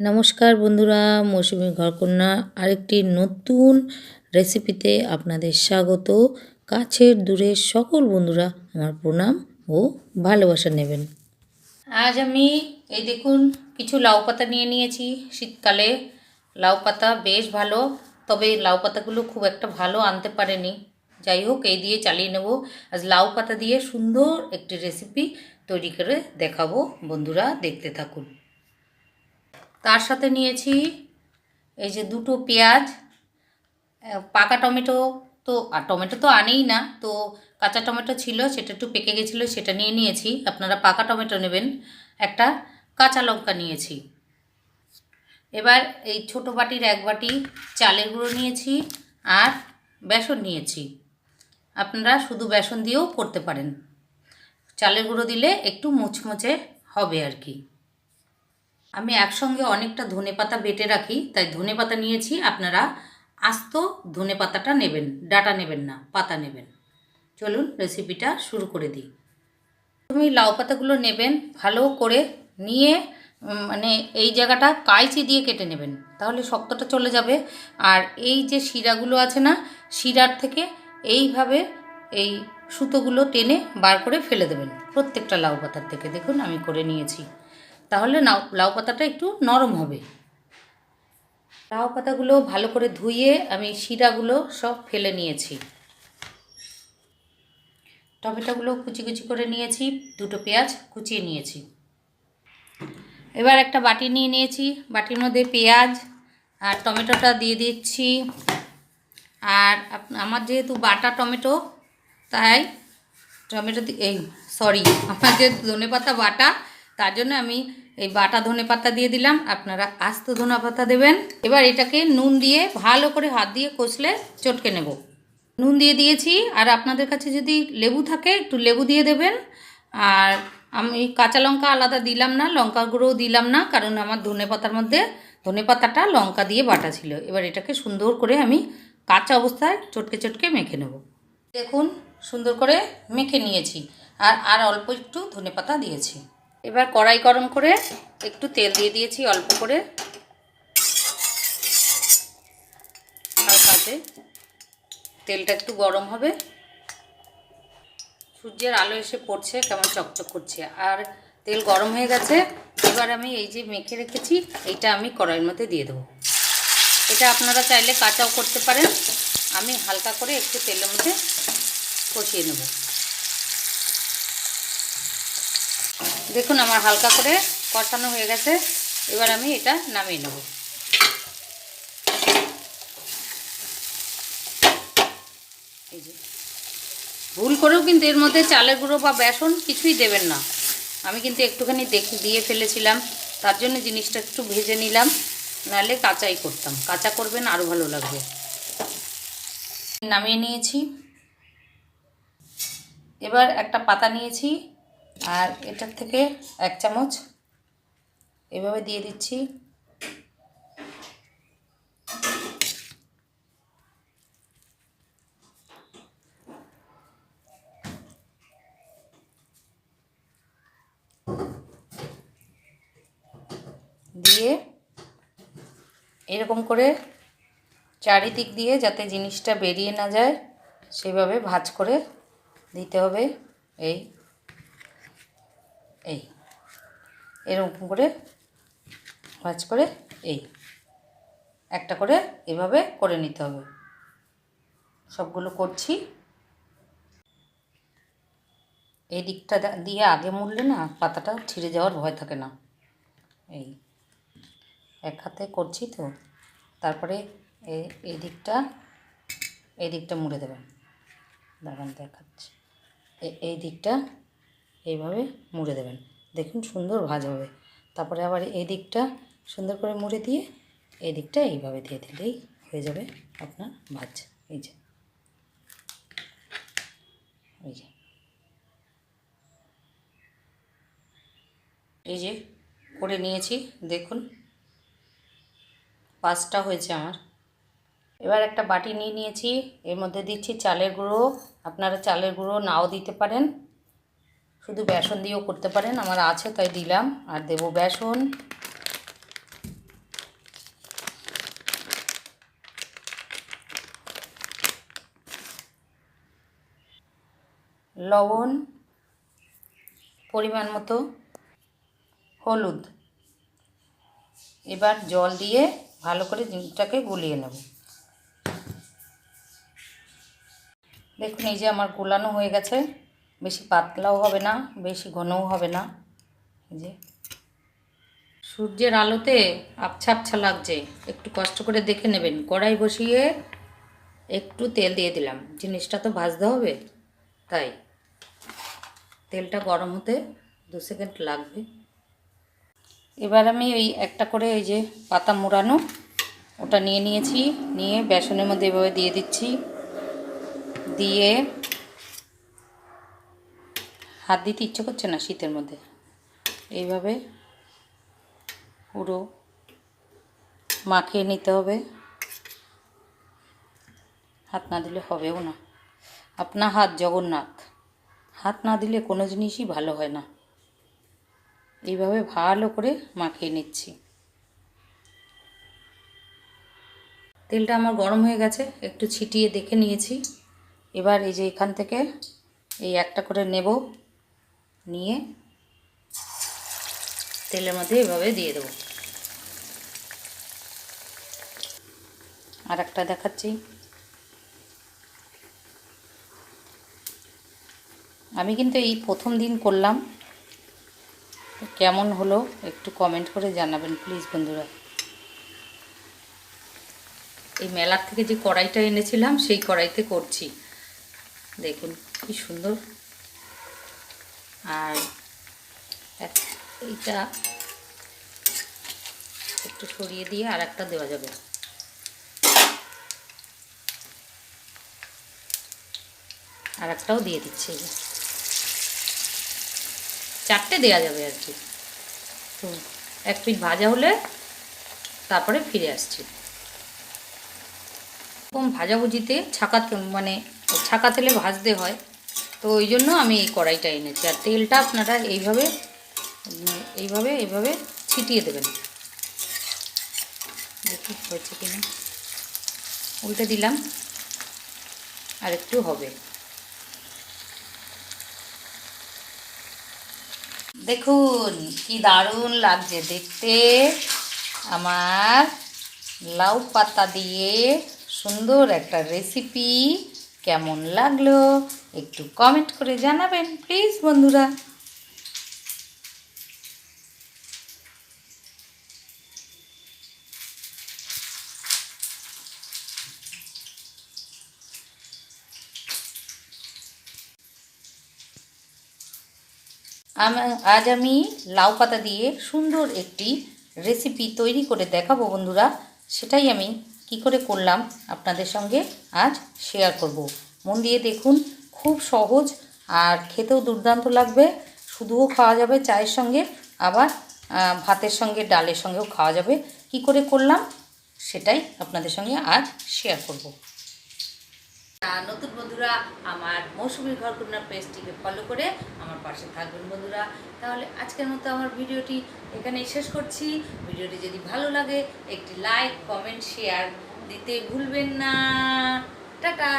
নমস্কার বন্ধুরা, মৌসুমী ঘরকন্যা আরেকটি নতুন রেসিপিতে আপনাদের স্বাগত। কাছের দূরের সকল বন্ধুরা আমার প্রণাম ও ভালোবাসা নেবেন। আজ আমি এই দেখুন, কিছু লাউ পাতা নিয়ে নিয়েছি। শীতকালে লাউ পাতা বেশ ভালো, তবে লাউ পাতাগুলো খুব একটা ভালো আনতে পারেনি। যাই হোক, এই দিয়ে চালিয়ে নেব। আজ লাউ পাতা দিয়ে সুন্দর একটি রেসিপি তৈরি করে দেখাবো বন্ধুরা, দেখতে থাকুন। তার সাথে নিয়েছি এই যে দুটো পেঁয়াজ পাকা টমেটো তো, আর টমেটো তো আনেই না, তো কাঁচা টমেটো ছিল, সেটা একটু পেকে গেছিল, সেটা নিয়ে নিয়েছি। আপনারা পাকা টমেটো নেবেন। একটা কাঁচা লঙ্কা নিয়েছি। এবার এই ছোটো বাটির এক বাটি চালের গুঁড়ো নিয়েছি আর বেসন নিয়েছি। আপনারা শুধু বেসন দিয়েও করতে পারেন। চালের গুঁড়ো দিলে একটু মুচমুচে হবে আর কি। আমি একসঙ্গে অনেকটা ধনে পাতা বেটে রাখি, তাই ধনে পাতা নিয়েছি, আপনারা আস্ত ধনে পাতাটা নেবেন, ডাটা নেবেন না, পাতা নেবেন। চলুন রেসিপিটা শুরু করে দিই। তুমি লাউ পাতাগুলো নেবেন, ভালো করে নিয়ে মানে এই জায়গাটা কাইচি দিয়ে কেটে নেবেন, তাহলে শক্তটা চলে যাবে। আর এই যে শিরাগুলো আছে না, শিরার থেকে এইভাবে এই সুতোগুলো টেনে বার করে ফেলে দেবেন, প্রত্যেকটা লাউ পাতার থেকে। দেখুন, আমি করে নিয়েছি। তাহলে লাউ পাতাটা একটু নরম হবে। লাউ পাতাগুলো ভালো করে ধুয়ে আমি শিরাগুলো সব ফেলে নিয়েছি। টমেটোগুলো কুচি কুচি করে নিয়েছি, দুটো পেঁয়াজ কুচিয়ে নিয়েছি। এবার একটা বাটি নিয়ে নিয়েছি, বাটির মধ্যে পেঁয়াজ আর টমেটোটা দিয়ে দিচ্ছি। আর আমার যেহেতু বাটা টমেটো, তাই টমেটো এই, সরি, আমার যে ধনে পাতা বাটা, তার জন্য আমি এই বাটা ধনে পাতা দিয়ে দিলাম, আপনারা আস্ত ধনে পাতা দেবেন। এবার এটাকে নুন দিয়ে ভালো করে হাত দিয়ে কষলে চটকে নেব। নুন দিয়ে দিয়েছি, আর আপনাদের কাছে যদি লেবু থাকে, একটু লেবু দিয়ে দেবেন। আর আমি কাঁচা লঙ্কা আলাদা দিলাম না, লঙ্কা গুঁড়োও দিলাম না, কারণ আমার ধনে পাতার মধ্যে ধনে পাতাটা লঙ্কা দিয়ে বাটা ছিল। এবার এটাকে সুন্দর করে আমি কাঁচা অবস্থায় চটকে চটকে মেখে নেব। দেখুন, সুন্দর করে মেখে নিয়েছি, আর আর অল্প একটু ধনে পাতা দিয়েছি। এবার কড়াই গরম করে একটু তেল দিয়ে দিয়েছি অল্প করে। হালকাতে তেলটা একটু গরম হবে। সূর্যের আলো এসে পড়ছে, কেমন চকচক করছে। আর তেল গরম হয়ে গেছে, এবার আমি এই যে মেখে রেখেছি, এইটা আমি কড়াইয়ের মধ্যে দিয়ে দেবো। এটা আপনারা চাইলে কাঁচাও করতে পারেন। আমি হালকা করে একটু তেলের মধ্যে কষিয়ে নেব। দেখুন আমার হালকা করে কষানো হয়ে গেছে। এবার আমি এটা নামিয়ে নেব। এই যে। ভুল করেও কিন্তু এর মধ্যে চালের গুঁড়ো বা বেসন কিছুই দেবেন না। আমি কিন্তু একটুখানি দেখে দিয়ে ফেলেছিলাম। তার জন্য জিনিসটা একটু ভেজে নিলাম। নাহলে কাঁচাই করতাম। কাঁচা করবেন আরও ভালো লাগবে। নামিয়ে নিয়েছি। এবার একটা পাতা নিয়েছি। আর এটার থেকে এক চামচ এভাবে দিয়ে দিচ্ছি। দিয়ে এরকম করে চারিদিক দিয়ে যাতে জিনিসটা বেরিয়ে না যায়, সেভাবে ভাজ করে দিতে হবে এই এই। এরকম করে ভাঁজ করে এই। একটা করে এভাবে করে নিতে হবে। সবগুলো করছি। এই দিকটা দিয়ে আগে মুড়লে না পাতাটা ছিঁড়ে যাওয়ার ভয় থাকে না। এই। এক হাতে করছি তো। তারপরে এই দিকটা এই দিকটা মুড়ে দেবেন। দেখাচ্ছি। এই দিকটা এইভাবে মুড়ে দেবেন। দেখুন সুন্দর ভাজ হবে। তারপরে আবার এই দিকটা সুন্দর করে মুড়ে দিয়ে এই দিকটা এইভাবে দিয়ে দিলেই হয়ে যাবে আপনার ভাজ। এই যে। এই যে। এই যে করে নিয়েছি, দেখুন। পাঁচটা হয়েছে আমার। এবার একটা বাটি নিয়ে নিয়েছি। এর মধ্যে দিচ্ছি চালের গুঁড়ো। আপনারা চালের গুঁড়ো নাও দিতে পারেন। শুধু বেসন দিয়েও করতে পারেন, আমার আছে তাই দিলাম। আর দেব বেসন। লবণ, পরিমাণ মতো হলুদ। এবার জল দিয়ে ভালো করে জিনিসটাকে গুলিয়ে নেব। দেখুন, এই যে আমার গোলানো হয়ে গেছে। বেশি পাতলাও হবে না, বেশি ঘনও হবে না। যে। সূর্যের আলোতে আবছা আবছা লাগছে। একটু কষ্ট করে দেখে নেবেন। কড়াই বসিয়ে একটু তেল দিয়ে দিলাম। জিনিসটা তো ভাজতে হবে, তাই। তেলটা গরম হতে দু সেকেন্ড লাগবে। এবার আমি ওই একটা করে ওই যে পাতা মোড়ানো, ওটা নিয়ে নিয়েছি। নিয়ে বেসনের মধ্যে এভাবে দিয়ে দিচ্ছি। দিয়ে হাত দিতে ইচ্ছে করছে না শীতের মধ্যে। এইভাবে পুরো মাখিয়ে নিতে হবে। হাত না দিলে হবেও না। আপনার হাত জগন্নাথ। হাত না দিলে কোনো জিনিসই ভালো হয় না। এইভাবে ভালো করে মাখিয়ে নিচ্ছি। তেলটা আমার গরম হয়ে গেছে, একটু ছিটিয়ে দেখে নিয়েছি। এবার এই যে এখান থেকে এই একটা করে নেব। নিয়ে তেলের মধ্যে এভাবে দিয়ে দেবো। আর একটা দেখাচ্ছি। আমি কিন্তু এই প্রথম দিন করলাম। কেমন হলো একটু কমেন্ট করে জানাবেন প্লিজ বন্ধুরা। এই মেলার থেকে যে কড়াইটা এনেছিলাম, সেই কড়াইতে করছি। দেখুন কি সুন্দর। আর এইটা একটু সরিয়ে দিয়ে আর একটা দেওয়া যাবে। আর একটাও দিয়ে দিচ্ছে চারটে দেওয়া যাবে আর কি। তো এক পিঠ ভাজা হলে তারপরে ফিরে আসছি। এরকম ভাজাভুজিতে ছাকা মানে ছাকা তেলে ভাজতে হয়। তো ওই জন্য আমি এই কড়াইটা এনেছি। আর তেলটা আপনারা এইভাবে এইভাবে এইভাবে ছিটিয়ে দেবেন। দেখি হয়েছে কিনা। উল্টে দিলাম। আর একটু হবে। দেখুন, কি দারুণ লাগছে। দেখতে আমার লাউ পাতা দিয়ে সুন্দর একটা রেসিপি কেমন লাগল একটু কমেন্ট করে জানাবেন প্লিজ বন্ধুরা। আজ আমি লাউ পাতা দিয়ে সুন্দর একটি রেসিপি তৈরি করে দেখাবো, বন্ধুরা। সেটাই আমি কি করে করলাম আপনাদের সঙ্গে আজ শেয়ার করব। মন দিয়ে দেখুন, খুব সহজ আর খেতেও দুর্দান্ত লাগবে। শুধুও খাওয়া যাবে চায়ের সঙ্গে, আবার ভাতের সঙ্গে, ডালের সঙ্গেও খাওয়া যাবে। কি করে করলাম? সেটাই আপনাদের সঙ্গে আজ শেয়ার করব। নতুন বন্ধুরা আমার মৌসুমি ঘরকন্যা পেজটিকে ফলো করে আমার পাশে থাকবেন বন্ধুরা। তাহলে আজকের মতো আমার ভিডিওটি এখানেই শেষ করছি। ভিডিওটি যদি ভালো লাগে, একটি লাইক কমেন্ট শেয়ার দিতে ভুলবেন না। টাটা!